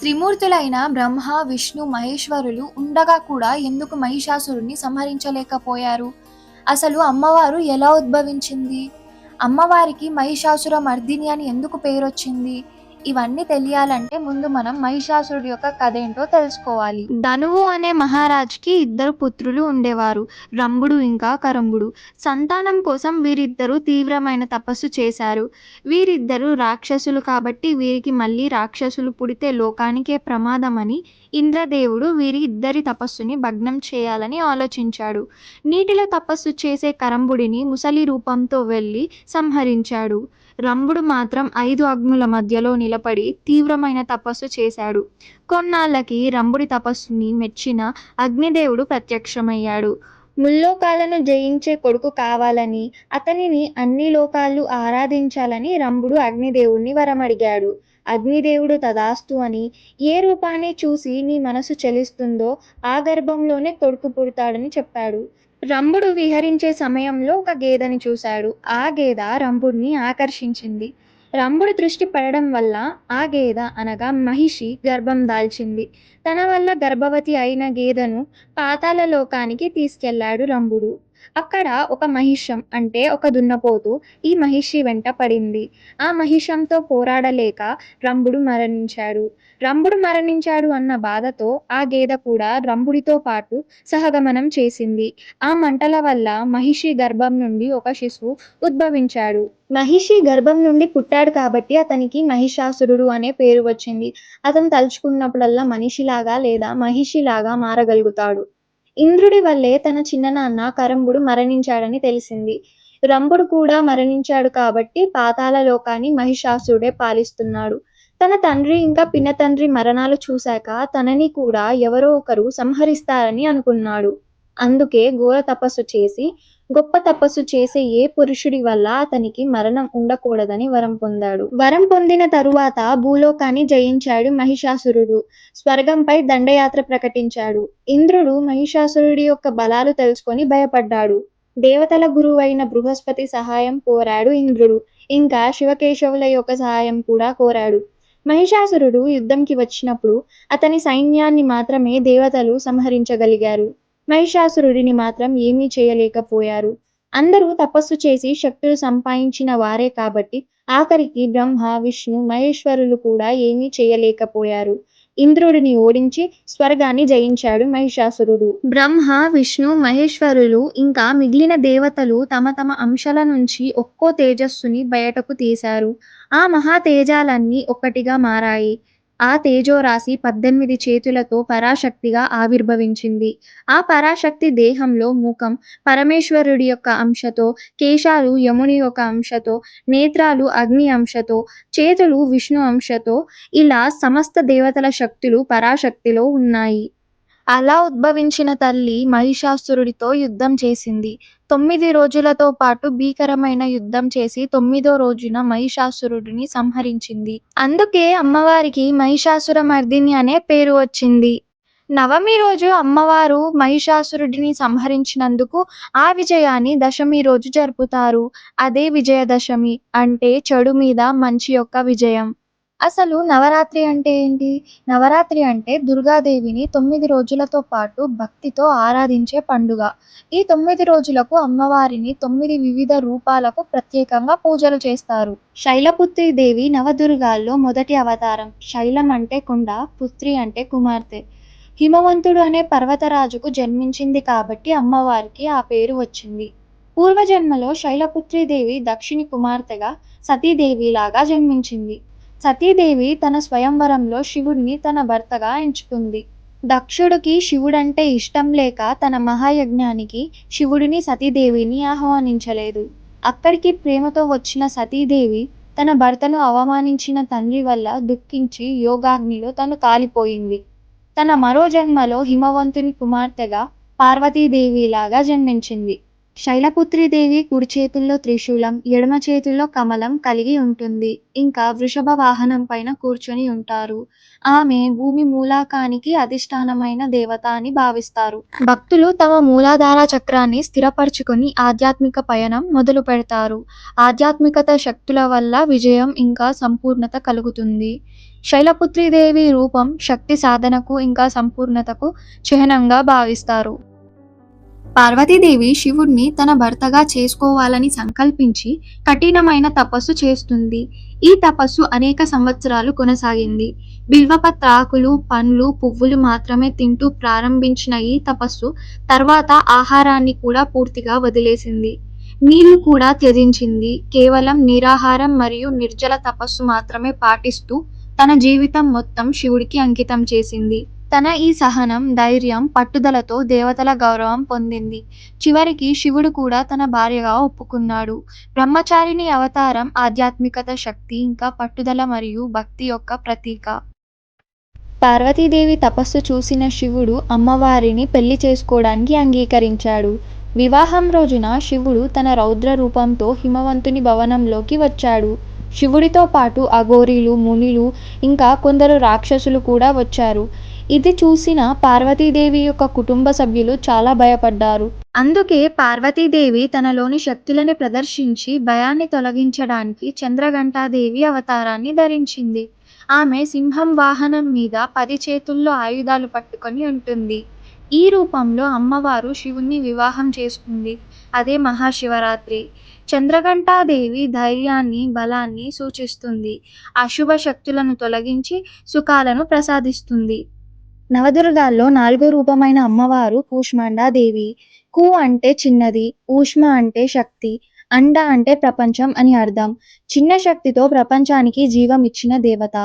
త్రిమూర్తులైన బ్రహ్మ విష్ణు మహేశ్వరులు ఉండగా కూడా ఎందుకు మహిషాసురుణ్ణి సంహరించలేకపోయారు? అసలు అమ్మవారు ఎలా ఉద్భవించింది? అమ్మవారికి మహిషాసుర మర్దిని అని ఎందుకు పేరొచ్చింది? ఇవన్నీ తెలియాలంటే ముందు మనం మహిషాసురుడి యొక్క కథ ఏంటో తెలుసుకోవాలి. ధనువు అనే మహారాజ్కి ఇద్దరు పుత్రులు ఉండేవారు. రంభుడు ఇంకా కరంబుడు సంతానం కోసం వీరిద్దరూ తీవ్రమైన తపస్సు చేశారు. వీరిద్దరూ రాక్షసులు కాబట్టి వీరికి మళ్ళీ రాక్షసులు పుడితే లోకానికే ప్రమాదమని ఇంద్రదేవుడు వీరి ఇద్దరి తపస్సుని భగ్నం చేయాలని ఆలోచించాడు. నీటిలో తపస్సు చేసే కరంబుడిని ముసలి రూపంతో వెళ్ళి సంహరించాడు. రంభుడు మాత్రం ఐదు అగ్నుల మధ్యలో నిలబడి తీవ్రమైన తపస్సు చేశాడు. కొన్నాళ్ళకి రంభుడి తపస్సుని మెచ్చిన అగ్నిదేవుడు ప్రత్యక్షమయ్యాడు. ముల్లోకాలను జయించే కొడుకు కావాలని అతనిని అన్ని లోకాలు ఆరాధించాలని రంభుడు అగ్నిదేవుణ్ణి వరమడిగాడు. అగ్నిదేవుడు తదాస్తు అని ఏ రూపాన్ని చూసి నీ మనసు చలిస్తుందో ఆ గర్భంలోనే కొడుకు పుడతాడని చెప్పాడు. రంభుడు విహరించే సమయంలో ఒక గేదెని చూశాడు. ఆ గేద రంభుడిని ఆకర్షించింది. రంభుడి దృష్టి పడడం వల్ల ఆ గేద అనగా మహిషి గర్భం దాల్చింది. తన వల్ల గర్భవతి అయిన గేదెను పాతాల లోకానికి తీసుకెళ్ళాడు రంభుడు. అక్కడ ఒక మహిషం అంటే ఒక దున్నపోతు ఈ మహిషి వెంట పడింది. ఆ మహిషంతో పోరాడలేక రంభుడు మరణించాడు. రంభుడు మరణించాడు అన్న బాధతో ఆ గేదె కూడా రంభుడితో పాటు సహగమనం చేసింది. ఆ మంటల వల్ల మహిషి గర్భం నుండి ఒక శిశువు ఉద్భవించాడు. మహిషి గర్భం నుండి పుట్టాడు కాబట్టి అతనికి మహిషాసురుడు అనే పేరు వచ్చింది. అతను తలుచుకున్నప్పుడల్లా మనిషిలాగా లేదా మహిషిలాగా మారగలుగుతాడు. ఇంద్రుడి వల్లే తన చిన్ననాన్న కరంబుడు మరణించాడని తెలిసింది. రంభుడు కూడా మరణించాడు కాబట్టి పాతాళ లోకాన్ని మహిషాసుడే పాలిస్తున్నాడు. తన తండ్రి ఇంకా పిన్న తండ్రి మరణాలు చూశాక తనని కూడా ఎవరో ఒకరు సంహరిస్తారని అనుకున్నాడు. అందుకే ఘోర తపస్సు చేసి గొప్ప తపస్సు చేసే ఏ పురుషుడి వల్ల అతనికి మరణం ఉండకూడదని వరం పొందాడు. వరం పొందిన తరువాత భూలోకాన్ని జయించాడు మహిషాసురుడు. స్వర్గంపై దండయాత్ర ప్రకటించాడు. ఇంద్రుడు మహిషాసురుడి యొక్క బలాలు తెలుసుకొని భయపడ్డాడు. దేవతల గురువైన బృహస్పతి సహాయం కోరాడు ఇంద్రుడు. ఇంకా శివకేశవుల యొక్క సహాయం కూడా కోరాడు. మహిషాసురుడు యుద్ధంకి వచ్చినప్పుడు అతని సైన్యాన్ని మాత్రమే దేవతలు సంహరించగలిగారు. మహిషాసురుడిని మాత్రం ఏమీ చేయలేకపోయారు. అందరూ తపస్సు చేసి శక్తులు సంపాదించిన వారే కాబట్టి ఆఖరికి బ్రహ్మ విష్ణు మహేశ్వరులు కూడా ఏమీ చేయలేకపోయారు. ఇంద్రుడిని ఓడించి స్వర్గాన్ని జయించాడు మహిషాసురుడు. బ్రహ్మ విష్ణు మహేశ్వరులు ఇంకా మిగిలిన దేవతలు తమ తమ అంశాల నుంచి ఒక్కో తేజస్సుని బయటకు తీశారు. ఆ మహా తేజాలన్నీ ఒక్కటిగా మారాయి. ఆ తేజోరాశి పద్దెనిమిది చేతులతో పరాశక్తిగా ఆవిర్భవించింది. ఆ పరాశక్తి దేహంలో ముఖం పరమేశ్వరుడి యొక్క అంశతో కేశాలు యముని యొక్క అంశతో నేత్రాలు అగ్ని అంశతో చేతులు విష్ణు అంశతో ఇలా సమస్త దేవతల శక్తులు పరాశక్తిలో ఉన్నాయి. అలా ఉద్భవించిన తల్లి మహిషాసురుడితో యుద్ధం చేసింది. తొమ్మిది రోజులతో పాటు భీకరమైన యుద్ధం చేసి తొమ్మిదో రోజున మహిషాసురుడిని సంహరించింది. అందుకే అమ్మవారికి మహిషాసుర మర్దిని అనే పేరు వచ్చింది. నవమి రోజు అమ్మవారు మహిషాసురుడిని సంహరించినందుకు ఆ విజయాన్ని దశమి రోజు జరుపుతారు. అదే విజయదశమి అంటే చెడు మీద మంచి యొక్క విజయం. అసలు నవరాత్రి అంటే ఏంటి? నవరాత్రి అంటే దుర్గాదేవిని తొమ్మిది రోజులతో పాటు భక్తితో ఆరాధించే పండుగ. ఈ తొమ్మిది రోజులకు అమ్మవారిని తొమ్మిది వివిధ రూపాలకు ప్రత్యేకంగా పూజలు చేస్తారు. శైలపుత్రి దేవి నవదుర్గాల్లో మొదటి అవతారం. శైలం అంటే కొండ పుత్రి అంటే కుమార్తె. హిమవంతుడు అనే పర్వతరాజుకు జన్మించింది కాబట్టి అమ్మవారికి ఆ పేరు వచ్చింది. పూర్వజన్మలో శైలపుత్రి దేవి దక్షిణి కుమార్తెగా సతీదేవిలాగా జన్మించింది. సతీదేవి తన స్వయంవరంలో శివుడిని తన భర్తగా ఎంచుకుంది. దక్షుడికి శివుడంటే ఇష్టం లేక తన మహాయజ్ఞానికి శివుడిని సతీదేవిని ఆహ్వానించలేదు. అక్కడికి ప్రేమతో వచ్చిన సతీదేవి తన భర్తను అవమానించిన తండ్రి వల్ల దుఃఖించి యోగాగ్నిలో తను కాలిపోయింది. తన మరో జన్మలో హిమవంతుని కుమార్తెగా పార్వతీదేవిలాగా జన్మించింది. శైలపుత్రిదేవి కుడి చేతుల్లో త్రిశూలం ఎడమ చేతుల్లో కమలం కలిగి ఉంటుంది. ఇంకా వృషభ వాహనం పైన కూర్చొని ఉంటారు. ఆమె భూమి మూలాకానికి అధిష్టానమైన దేవత అని భావిస్తారు. భక్తులు తమ మూలాధార చక్రాన్ని స్థిరపరచుకొని ఆధ్యాత్మిక పయనం మొదలు పెడతారు. ఆధ్యాత్మికత శక్తుల వల్ల విజయం ఇంకా సంపూర్ణత కలుగుతుంది. శైలపుత్రీదేవి రూపం శక్తి సాధనకు ఇంకా సంపూర్ణతకు చిహ్నంగా భావిస్తారు. పార్వతీదేవి శివుణ్ణి తన భర్తగా చేసుకోవాలని సంకల్పించి కఠినమైన తపస్సు చేస్తుంది. ఈ తపస్సు అనేక సంవత్సరాలు కొనసాగింది. బిల్వపత్రాకులు పండ్లు పువ్వులు మాత్రమే తింటూ ప్రారంభించిన ఈ తపస్సు తర్వాత ఆహారాన్ని కూడా పూర్తిగా వదిలేసింది. నీళ్ళు కూడా త్యజించింది. కేవలం నిరాహారం మరియు నిర్జల తపస్సు మాత్రమే పాటిస్తూ తన జీవితం మొత్తం శివుడికి అంకితం చేసింది. తన ఈ సహనం ధైర్యం పట్టుదలతో దేవతల గౌరవం పొందింది. చివరికి శివుడు కూడా తన భార్యగా ఒప్పుకున్నాడు. బ్రహ్మచారిణి అవతారం ఆధ్యాత్మికత శక్తి ఇంకా పట్టుదల మరియు భక్తి యొక్క ప్రతీక. పార్వతీదేవి తపస్సు చూసిన శివుడు అమ్మవారిని పెళ్ళి చేసుకోవడానికి అంగీకరించాడు. వివాహం రోజున శివుడు తన రౌద్ర రూపంతో హిమవంతుని భవనంలోకి వచ్చాడు. శివుడితో పాటు అఘోరీలు మునులు ఇంకా కొందరు రాక్షసులు కూడా వచ్చారు. ఇది చూసిన పార్వతీదేవి యొక్క కుటుంబ సభ్యులు చాలా భయపడ్డారు. అందుకే పార్వతీదేవి తనలోని శక్తులను ప్రదర్శించి భయాన్ని తొలగించడానికి చంద్రఘంటాదేవి అవతారాన్ని ధరించింది. ఆమె సింహం వాహనం మీద పది చేతుల్లో ఆయుధాలు పట్టుకొని ఉంటుంది. ఈ రూపంలో అమ్మవారు శివుణ్ణి వివాహం చేసుకుంది. అదే మహాశివరాత్రి. చంద్రఘంటాదేవి ధైర్యాన్ని బలాన్ని సూచిస్తుంది. అశుభ శక్తులను తొలగించి సుఖాలను ప్రసాదిస్తుంది. నవదుర్గాల్లో నాలుగో రూపమైన అమ్మవారు కూష్మాండాదేవి కు అంటే చిన్నది ఊష్మ అంటే శక్తి అండ అంటే ప్రపంచం అని అర్థం. చిన్న శక్తితో ప్రపంచానికి జీవం ఇచ్చిన దేవత.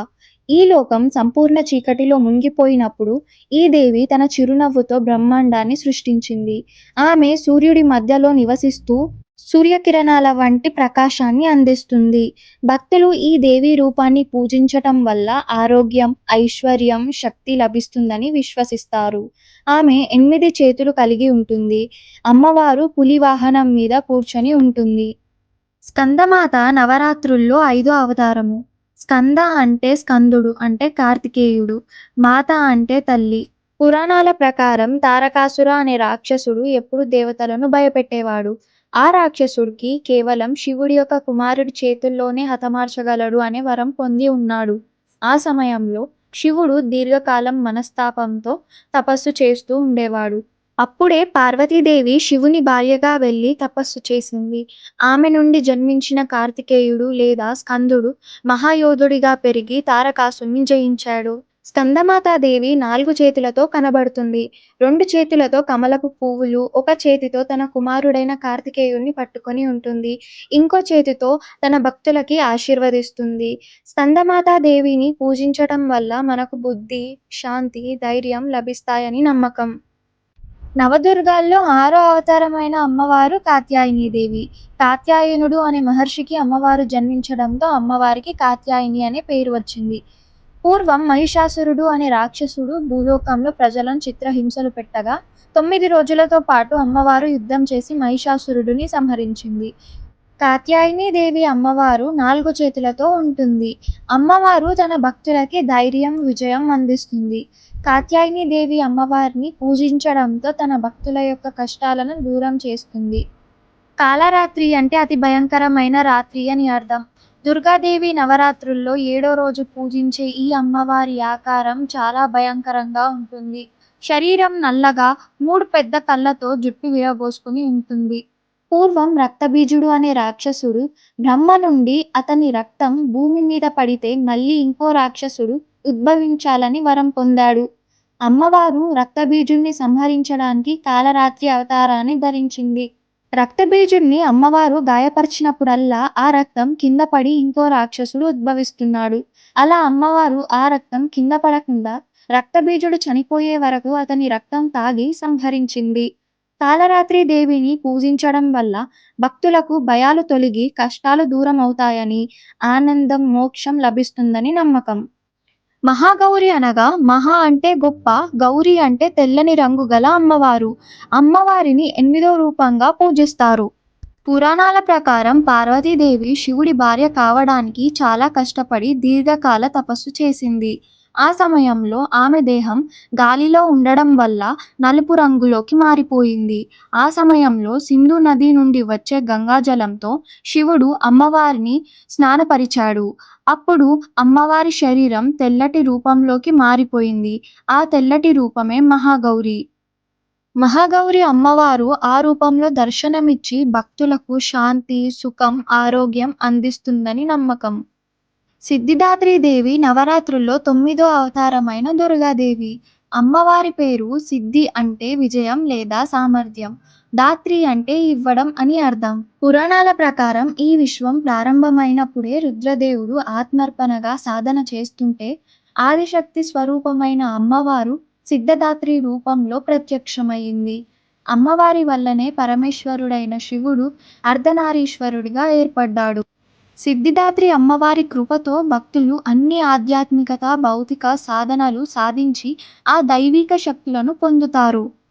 ఈ లోకం సంపూర్ణ చీకటిలో మునిగిపోయినప్పుడు ఈ దేవి తన చిరునవ్వుతో బ్రహ్మాండాన్ని సృష్టించింది. ఆమె సూర్యుడి మధ్యలో నివసిస్తూ సూర్యకిరణాల వంటి ప్రకాశాన్ని అందిస్తుంది. భక్తులు ఈ దేవి రూపాన్ని పూజించటం వల్ల ఆరోగ్యం ఐశ్వర్యం శక్తి లభిస్తుందని విశ్వసిస్తారు. ఆమె ఎనిమిది చేతులు కలిగి ఉంటుంది. అమ్మవారు పులి వాహనం మీద కూర్చొని ఉంటుంది. స్కందమాత నవరాత్రుల్లో ఐదో అవతారము. స్కంద అంటే స్కందుడు అంటే కార్తికేయుడు. మాత అంటే తల్లి. పురాణాల ప్రకారం తారకాసుర అనే రాక్షసుడు ఎప్పుడు దేవతలను భయపెట్టేవాడు. ఆ రాక్షసుడికి కేవలం శివుడి యొక్క కుమారుడి చేతుల్లోనే హతమార్చగలడు అనే వరం పొంది ఉన్నాడు. ఆ సమయంలో శివుడు దీర్ఘకాలం మనస్తాపంతో తపస్సు చేస్తూ ఉండేవాడు. అప్పుడే పార్వతీదేవి శివుని భార్యగా వెళ్ళి తపస్సు చేసింది. ఆమె నుండి జన్మించిన కార్తికేయుడు లేదా స్కందుడు మహాయోధుడిగా పెరిగి తారకాసుని జయించాడు. స్కందమాతాదేవి నాలుగు చేతులతో కనబడుతుంది. రెండు చేతులతో కమలపు పువ్వులు ఒక చేతితో తన కుమారుడైన కార్తికేయుణ్ణి పట్టుకొని ఉంటుంది. ఇంకో చేతితో తన భక్తులకి ఆశీర్వదిస్తుంది. స్కందమాతాదేవిని పూజించటం వల్ల మనకు బుద్ధి శాంతి ధైర్యం లభిస్తాయని నమ్మకం. నవదుర్గాల్లో ఆరో అవతారమైన అమ్మవారు కాత్యాయని దేవి కాత్యాయనుడు అనే మహర్షికి అమ్మవారు జన్మించడంతో అమ్మవారికి కాత్యాయని అనే పేరు వచ్చింది. పూర్వం మహిషాసురుడు అనే రాక్షసుడు భూలోకంలో ప్రజలను చిత్రహింసలు పెట్టగా తొమ్మిది రోజులతో పాటు అమ్మవారు యుద్ధం చేసి మహిషాసురుడిని సంహరించింది. కాత్యాయని దేవి అమ్మవారు నాలుగు చేతులతో ఉంటుంది. అమ్మవారు తన భక్తులకి ధైర్యం విజయం అందిస్తుంది. కాత్యాయని దేవి అమ్మవారిని పూజించడంతో తన భక్తుల యొక్క కష్టాలను దూరం చేస్తుంది. కాలరాత్రి అంటే అతి భయంకరమైన రాత్రి అని అర్థం. దుర్గాదేవి నవరాత్రుల్లో ఏడో రోజు పూజించే ఈ అమ్మవారి ఆకారం చాలా భయంకరంగా ఉంటుంది. శరీరం నల్లగా మూడు పెద్ద కళ్ళతో జుట్టు విరబోసుకుని ఉంటుంది. పూర్వం రక్తబీజుడు అనే రాక్షసుడు బ్రహ్మ నుండి అతని రక్తం భూమి మీద పడితే మళ్ళీ ఇంకో రాక్షసుడు ఉద్భవించాలని వరం పొందాడు. అమ్మవారు రక్తబీజుడిని సంహరించడానికి కాలరాత్రి అవతారాన్ని ధరించింది. రక్తబీజుణ్ణి అమ్మవారు గాయపరిచినప్పుడల్లా ఆ రక్తం కింద పడి ఇంకో రాక్షసుడు ఉద్భవిస్తున్నాడు. అలా అమ్మవారు ఆ రక్తం కింద పడకుండా రక్తబీజుడు చనిపోయే వరకు అతని రక్తం తాగి సంహరించింది. కాలరాత్రి దేవిని పూజించడం వల్ల భక్తులకు భయాలు తొలగి కష్టాలు దూరం అవుతాయని ఆనందం మోక్షం లభిస్తుందని నమ్మకం. మహాగౌరి అనగా మహా అంటే గొప్ప గౌరి అంటే తెల్లని రంగు గల అమ్మవారు. అమ్మవారిని ఎనిమిదో రూపంగా పూజిస్తారు. పురాణాల ప్రకారం పార్వతీదేవి శివుడి భార్య కావడానికి చాలా కష్టపడి దీర్ఘకాల తపస్సు చేసింది. ఆ సమయంలో ఆమె దేహం గాలిలో ఉండడం వల్ల నలుపు రంగులోకి మారిపోయింది. ఆ సమయంలో సింధు నది నుండి వచ్చే గంగాజలంతో శివుడు అమ్మవారిని స్నానపరిచాడు. అప్పుడు అమ్మవారి శరీరం తెల్లటి రూపంలోకి మారిపోయింది. ఆ తెల్లటి రూపమే మహాగౌరి. మహాగౌరి అమ్మవారు ఆ రూపంలో దర్శనమిచ్చి భక్తులకు శాంతి, సుఖం, ఆరోగ్యం అందిస్తుందని నమ్మకం. సిద్ధిదాత్రీదేవి నవరాత్రుల్లో తొమ్మిదో అవతారమైన దుర్గాదేవి. అమ్మవారి పేరు సిద్ధి అంటే విజయం లేదా సామర్థ్యం. దాత్రి అంటే ఇవ్వడం అని అర్థం. పురాణాల ప్రకారం ఈ విశ్వం ప్రారంభమైనప్పుడే రుద్రదేవుడు ఆత్మర్పణగా సాధన చేస్తుంటే ఆదిశక్తి స్వరూపమైన అమ్మవారు సిద్ధదాత్రి రూపంలో ప్రత్యక్షమైంది అమ్మవారి వల్లనే పరమేశ్వరుడైన శివుడు అర్ధనారీశ్వరుడిగా ఏర్పడ్డాడు. సిద్ధిదాత్రి అమ్మవారి కృపతో భక్తులు అన్ని ఆధ్యాత్మిక, భౌతిక సాధనలు సాధించి ఆ దైవిక శక్తులను పొందుతారు.